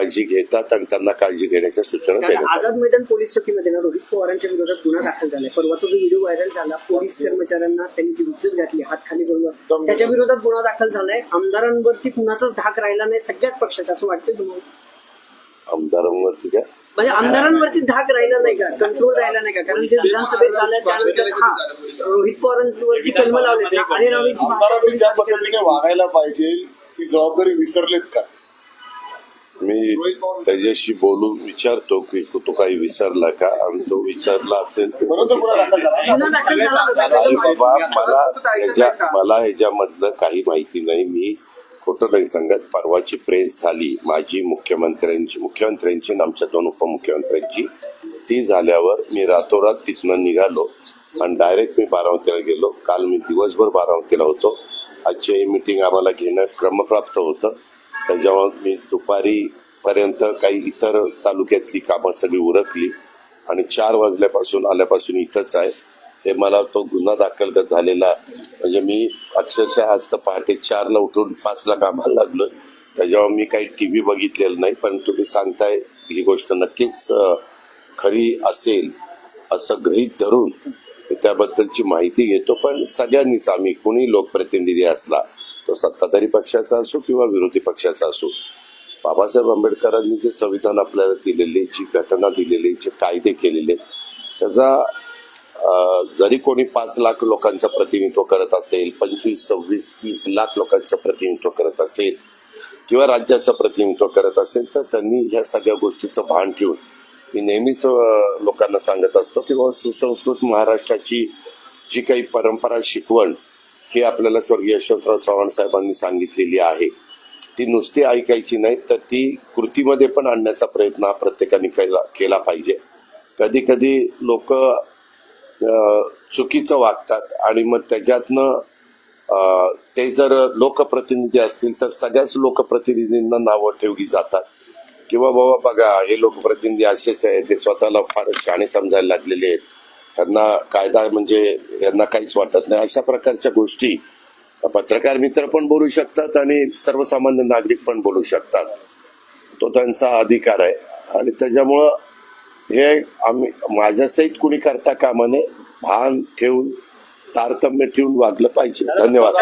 काळजी घेतात आणि त्यांना काळजी घेण्याच्या सूचना देण्यात आझाद मैदान पोलीस चौकीमध्ये ना रोहित पवारांच्या विरोधात गुन्हा दाखल झालाय. परवाचा जो व्हिडिओ व्हायरल झाला पोलीस कर्मचाऱ्यांना त्यांनी जी उज्जत घातली हात खाली करून त्याच्या विरोधात गुन्हा दाखल झालाय. आमदारांवरती कुणाचाच धाक राहिला नाही सगळ्याच पक्षाचा. असं वाटतंय तुम्हाला? आमदारांवरती काय म्हणजे आमदारांवरती धाक राहिला नाही का? कंट्रोल राहिला नाही का? कारण जे विधानसभेत झालं त्यानंतर हा रोहित पवारांवरची कलम लावले आणि. पद्धतीने वागायला पाहिजे ती जबाबदारी विसरलेत का? मी त्याच्याशी बोलून विचारतो की तो काही विसरला का? आणि तो विचारला असेल तर बाबा मला ह्याच्या मला ह्याच्यामधलं काही माहिती नाही. मी खोटं नाही सांगत. परवाची प्रेस झाली. माझी मुख्यमंत्र्यांची मुख्यमंत्र्यांची आणि आमच्या दोन उपमुख्यमंत्र्यांची. ती झाल्यावर मी रातोरात तिथनं निघालो. आणि डायरेक्ट मी बारामतीला गेलो. काल मी दिवसभर बारामतीला होतो. आजची ही मीटिंग आम्हाला घेणं क्रमप्राप्त होतं. त्याच्यामुळं मी दुपारी पर्यंत काही इतर तालुक्यातली कामं सगळी उरकली आणि चार वाजल्यापासून आल्यापासून इथंच आहे हे मला तो गुन्हा दाखल झालेला म्हणजे मी अक्षरशः आज तर पहाटे चारला उठून पाचला कामाला लागलो त्याच्यावर मी काही टी व्ही बघितलेलं नाही पण तुम्ही सांगताय ही गोष्ट नक्कीच खरी असेल असं गृहीत धरून त्याबद्दलची माहिती घेतो. पण सगळ्यांनीच आम्ही कुणी लोकप्रतिनिधी असला तो सत्ताधारी पक्षाचा असो किंवा विरोधी पक्षाचा असो बाबासाहेब आंबेडकरांनी जे संविधान आपल्याला दिलेले जी घटना दिलेली जे कायदे केलेले त्याचा जरी कोणी पाच लाख लोकांचं प्रतिनिधित्व करत असेल पंचवीस सव्वीस तीस लाख लोकांचं प्रतिनिधित्व करत असेल किंवा राज्याचं प्रतिनिधित्व करत असेल तर त्यांनी ह्या सगळ्या गोष्टीचं भान ठेवून मी नेहमीच लोकांना सांगत असतो की बाबा सुसंस्कृत महाराष्ट्राची जी काही परंपरा शिकवण हे आपल्याला स्वर्गीय यशवंतराव चव्हाण साहेबांनी सांगितलेली आहे. ती नुसती ऐकायची नाही तर ती कृतीमध्ये पण आणण्याचा प्रयत्न हा प्रत्येकाने केला केला पाहिजे. कधी कधी लोक चुकीचं वागतात आणि मग त्याच्यातनं ते जर लोकप्रतिनिधी असतील तर सगळ्याच लोकप्रतिनिधींना नावं ठेवली जातात. किंवा बाबा बघा हे लोकप्रतिनिधी असेच आहेत ते स्वतःला फार शाणे समजायला लागलेले आहेत. त्यांना कायदा म्हणजे यांना काहीच वाटत नाही अशा प्रकारच्या गोष्टी पत्रकार मित्र पण बोलू शकतात आणि सर्वसामान्य नागरिक पण बोलू शकतात तो त्यांचा अधिकार आहे आणि त्याच्यामुळं हे आम्ही माझ्यासहित कुणी करता कामा नये भान ठेवून तारतम्य ठेवून वागलं पाहिजे धन्यवाद